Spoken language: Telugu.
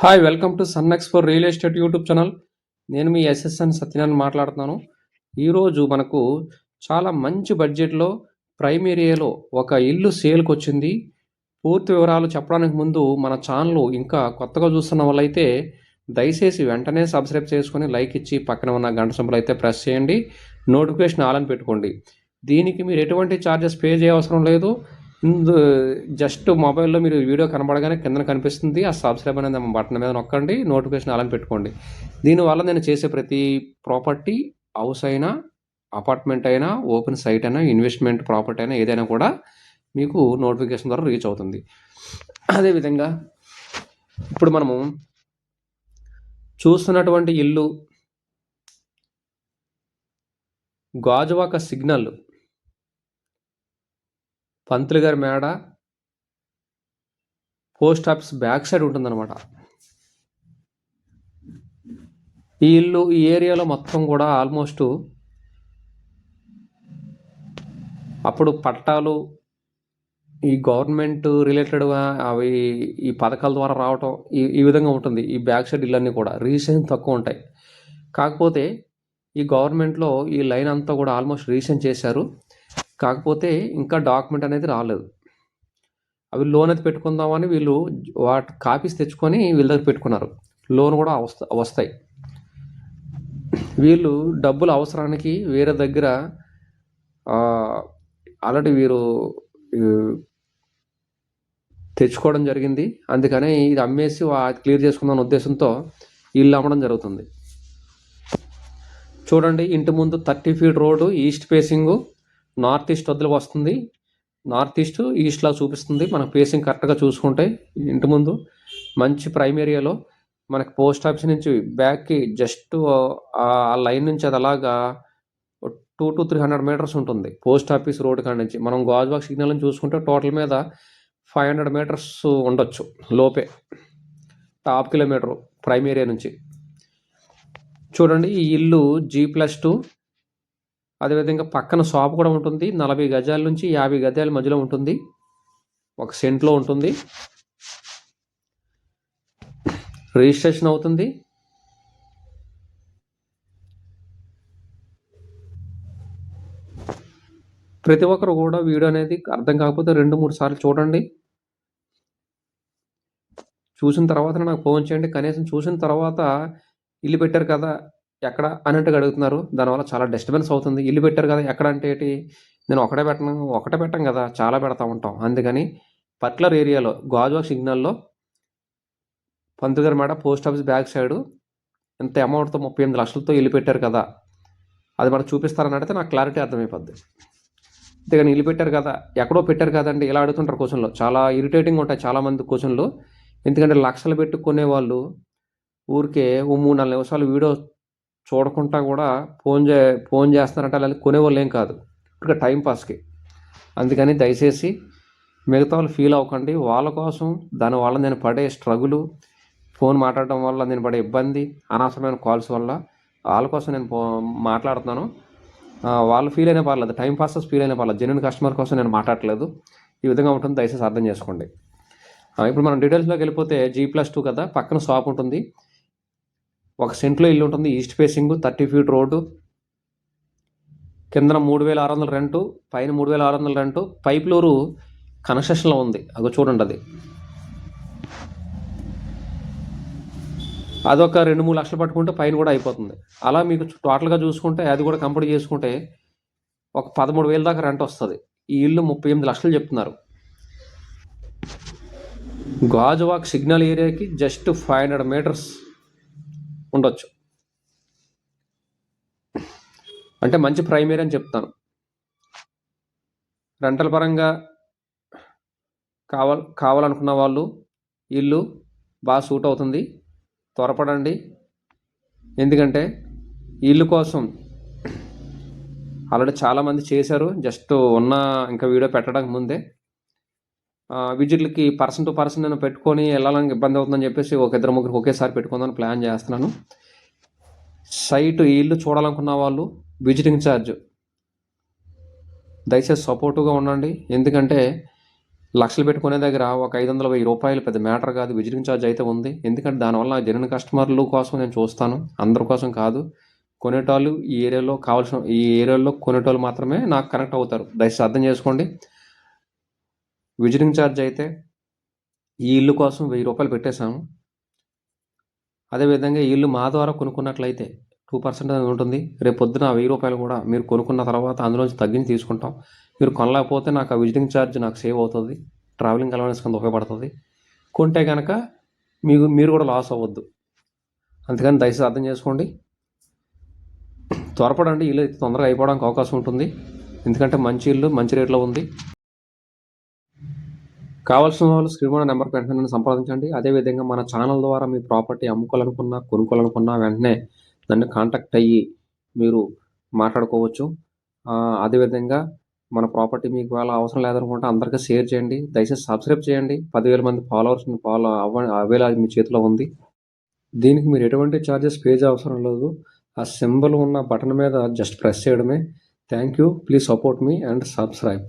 Hi welcome to sun for real estate YouTube channel నేను మీ ఎస్ఎస్ఎన్ సత్యనారాయణ మాట్లాడుతున్నాను. ఈరోజు మనకు చాలా మంచి బడ్జెట్లో ప్రైమ్ ఏరియాలో ఒక ఇల్లు సేల్కి వచ్చింది. పూర్తి వివరాలు చెప్పడానికి ముందు మన ఛానల్ ఇంకా కొత్తగా చూస్తున్న వాళ్ళైతే దయచేసి వెంటనే సబ్స్క్రైబ్ చేసుకొని లైక్ ఇచ్చి పక్కన ఉన్న గంట సింబల్ అయితే ప్రెస్ చేయండి. నోటిఫికేషన్ ఆల్ అని పెట్టుకోండి. దీనికి మీరు ఎటువంటి ఛార్జెస్ పే చేయవసరం లేదు. జస్ట్ మొబైల్లో మీరు వీడియో కనబడగానే కింద కనిపిస్తుంది. ఆ సబ్స్క్రైబ్ అనేది బటన్ మీద నొక్కండి. నోటిఫికేషన్ అలా పెట్టుకోండి. దీనివల్ల నేను చేసే ప్రతి ప్రాపర్టీ హౌస్ అయినా అపార్ట్మెంట్ అయినా ఓపెన్ సైట్ అయినా ఇన్వెస్ట్మెంట్ ప్రాపర్టీ అయినా ఏదైనా కూడా మీకు నోటిఫికేషన్ ద్వారా రీచ్ అవుతుంది. అదేవిధంగా ఇప్పుడు మనము చూస్తున్నటువంటి ఇల్లు గాజువాక సిగ్నల్ పంతులు గారి మేడ పోస్ట్ ఆఫీస్ బ్యాక్ సైడ్ ఉంటుందన్నమాట. ఈ ఇల్లు ఈ ఏరియాలో మొత్తం కూడా ఆల్మోస్ట్ అప్పుడు పట్టాలు ఈ గవర్నమెంట్ రిలేటెడ్గా అవి ఈ పథకాల ద్వారా రావటం ఈ ఈ విధంగా ఉంటుంది. ఈ బ్యాక్ సైడ్ ఇళ్ళన్నీ కూడా రీసెంట్ తక్కువ ఉంటాయి. కాకపోతే ఈ గవర్నమెంట్లో ఈ లైన్ అంతా కూడా ఆల్మోస్ట్ రీసెంట్ చేశారు. కాకపోతే ఇంకా డాక్యుమెంట్ అనేది రాలేదు. అవి లోన్ అయితే పెట్టుకుందామని వీళ్ళు వాటి కాపీస్ తెచ్చుకొని వీళ్ళ దగ్గర పెట్టుకున్నారు. లోన్ కూడా వస్తా వస్తాయి. వీళ్ళు డబ్బులు అవసరానికి వేరే దగ్గర ఆల్రెడీ వీరు తెచ్చుకోవడం జరిగింది. అందుకని ఇది అమ్మేసి క్లియర్ చేసుకుందాం ఉద్దేశంతో ఇల్లు అమ్మడం జరుగుతుంది. చూడండి ఇంటి ముందు thirty feet road east facing north east వదిలి వస్తుంది. నార్త్ ఈస్ట్ ఈస్ట్లా చూపిస్తుంది. మనకు ఫేసింగ్ కరెక్ట్గా చూసుకుంటే ఇంటి ముందు మంచి ప్రైమ్ ఏరియాలో మనకి పోస్ట్ ఆఫీస్ నుంచి బ్యాక్కి జస్ట్ ఆ లైన్ నుంచి అది అలాగా two to three hundred metres ఉంటుంది. పోస్ట్ ఆఫీస్ రోడ్ కాడ నుంచి. మనం గాజువాక్ సిగ్నల్ని చూసుకుంటే టోటల్ మీద ఫైవ్ హండ్రెడ్ మీటర్స్ ఉండొచ్చు లోపే. టాప్ కిలోమీటర్ ప్రైమ్ ఏరియా నుంచి. చూడండి ఈ ఇల్లు జీ ప్లస్ టూ అదేవిధంగా పక్కన షాప్ కూడా ఉంటుంది. నలభై గజాల నుంచి యాభై గజాల మధ్యలో ఉంటుంది. ఒక సెంట్లో ఉంటుంది. రిజిస్ట్రేషన్ అవుతుంది. ప్రతి ఒక్కరు కూడా వీడియో అనేది అర్థం కాకపోతే రెండు మూడు సార్లు చూడండి. చూసిన తర్వాత నాకు ఫోన్ చేయండి. కనీసం చూసిన తర్వాత ఇల్లు పెట్టారు కదా. ఎక్కడ అన్నట్టుగా అడుగుతున్నారు. దానివల్ల చాలా డిస్టర్బెన్స్ అవుతుంది. ఇల్లు పెట్టారు కదా ఎక్కడ అంటే ఏంటి? నేను ఒకటే పెట్టను ఒకటే పెట్టాం కదా చాలా పెడతా ఉంటాం. అందుకని పర్టికులర్ ఏరియాలో గాజువాక్ సిగ్నల్లో పంతుగారి మేడ పోస్ట్ ఆఫీస్ బ్యాక్ సైడ్ ఎంత అమౌంట్తో ముప్పై ఎనిమిది లక్షలతో ఇల్లు పెట్టారు కదా అది మనకు చూపిస్తారని అడిగితే నాకు క్లారిటీ అర్థమైపోద్ది. అంతేగాని ఇల్లు పెట్టారు కదా ఎక్కడో పెట్టారు కదండి ఇలా అడుగుతుంటారు క్వశ్చన్లో చాలా ఇరిటేటింగ్ ఉంటాయి చాలామంది క్వశ్చన్లు ఎందుకంటే లక్షలు పెట్టుకునే వాళ్ళు ఊరికే ఓ మూడు నాలుగు నిమిషాలు వీడియో చూడకుండా కూడా ఫోన్ చే ఫోన్ చేస్తున్నారంటే అలా కొనేవాళ్ళు ఏం కాదు. ఇక టైంపాస్కి అందుకని దయచేసి మిగతా వాళ్ళు ఫీల్ అవ్వకండి. వాళ్ళ కోసం దానివల్ల నేను పడే స్ట్రగులు ఫోన్ మాట్లాడడం వల్ల నేను పడే ఇబ్బంది అనవసరమైన కాల్స్ వల్ల వాళ్ళ కోసం నేను మాట్లాడుతున్నాను. వాళ్ళు ఫీల్ అయినా పర్లేదు. టైం పాస్ ఫీల్ అయినా పర్లేదు. జెన్యున్ కస్టమర్ కోసం నేను మాట్లాడలేదు ఈ విధంగా ఉంటుంది. దయచేసి అర్థం చేసుకోండి. ఇప్పుడు మనం డీటెయిల్స్లోకి వెళ్ళిపోతే జీ ప్లస్ టూ కదా పక్కన షాప్ ఉంటుంది. ఒక సెంట్లో ఇల్లు ఉంటుంది east facing thirty feet road కింద మూడు వేల ఆరు వందల రెంటు పైన మూడు వేల ఆరు వందల రెంటు. పైప్లూరు కన్స్ట్రక్షన్లో ఉంది. అగో చూడండి అది. అదొక రెండు మూడు లక్షలు పట్టుకుంటే పైన కూడా అయిపోతుంది. అలా మీకు టోటల్గా చూసుకుంటే అది కూడా కంప్లీట్ చేసుకుంటే ఒక పదమూడు వేల దాకా రెంట్ వస్తుంది. ఈ ఇల్లు ముప్పై ఎనిమిది లక్షలు చెప్తున్నారు. గాజువాక్ సిగ్నల్ ఏరియాకి జస్ట్ ఫైవ్ హండ్రెడ్ మీటర్స్. ఉండొచ్చు. అంటే మంచి ప్రైమరీ అని చెప్తాను. రెంటల పరంగా కావాల కావాలనుకున్న వాళ్ళు ఇల్లు బాగా సూట్ అవుతుంది. త్వరపడండి. ఎందుకంటే ఇల్లు కోసం ఆల్రెడీ చాలామంది చేశారు. జస్ట్ ఉన్న ఇంకా వీడియో పెట్టడానికి ముందే విజిట్లకి పర్సన్ టు పర్సన్ నేను పెట్టుకొని వెళ్ళాలని ఇబ్బంది అవుతుందని చెప్పేసి ఒక ఇద్దరు ముగ్గురు ఒకేసారి పెట్టుకుందామని ప్లాన్ చేస్తున్నాను. సైట్ ఇల్లు చూడాలనుకున్న వాళ్ళు విజిటింగ్ ఛార్జ్. దయచేసి సపోర్టుగా ఉండండి. ఎందుకంటే లక్షలు పెట్టుకునే దగ్గర ఒక ఐదు వందల వెయ్యి రూపాయలు పెద్ద మ్యాటర్ కాదు. విజిటింగ్ ఛార్జ్ అయితే ఉంది. ఎందుకంటే దానివల్ల జరిగిన కస్టమర్లు కోసం నేను చూస్తాను. అందరి కోసం కాదు. కొనేటోళ్ళు ఈ ఏరియాలో కావాల్సిన ఈ ఏరియాలో కొనేటోళ్ళు మాత్రమే నాకు కనెక్ట్ అవుతారు. దయచేసి అర్థం చేసుకోండి. విజిటింగ్ ఛార్జ్ అయితే ఈ ఇల్లు కోసం వెయ్యి రూపాయలు పెట్టేశాము అదేవిధంగా ఈ ఇల్లు మా ద్వారా కొనుక్కున్నట్లయితే టూ పర్సెంట్ అనేది ఉంటుంది. రేపు పొద్దున ఆ వెయ్యి రూపాయలు కూడా మీరు కొనుక్కున్న తర్వాత అందులోంచి తగ్గించి తీసుకుంటాం. మీరు కొనలేకపోతే నాకు ఆ విజిటింగ్ ఛార్జ్ నాకు సేవ్ అవుతుంది. ట్రావెలింగ్ అలవెన్స్ కింద ఉపయోగపడుతుంది. కొంటే కనుక మీకు మీరు కూడా లాస్ అవ్వద్దు. అందుకని దయచేసి అర్థం చేసుకోండి. త్వరపడండి. ఇల్లు అయితే తొందరగా అయిపోవడానికి అవకాశం ఉంటుంది. ఎందుకంటే మంచి ఇల్లు మంచి రేట్లో ఉంది. కావాల్సిన వాళ్ళు స్క్రీన్ నెంబర్ నెంబర్కి వెంటనే నన్ను సంప్రదించండి. అదేవిధంగా మన ఛానల్ ద్వారా మీ ప్రాపర్టీ అమ్ముకోవాలనుకున్నా కొనుక్కోవాలనుకున్నా వెంటనే నన్ను కాంటాక్ట్ అయ్యి మీరు మాట్లాడుకోవచ్చు. అదేవిధంగా మన ప్రాపర్టీ మీకు వేళ అవసరం లేదనుకుంటే అందరికీ షేర్ చేయండి. దయచేసి సబ్స్క్రైబ్ చేయండి. పదివేల మంది ఫాలోవర్స్ని ఫాలో అవ్వ అవేలా మీ చేతిలో ఉంది. దీనికి మీరు ఎటువంటి ఛార్జెస్ పే అవసరం లేదు. ఆ సింబల్ ఉన్న బటన్ మీద జస్ట్ ప్రెస్ చేయడమే. Thank you. Please support me and subscribe.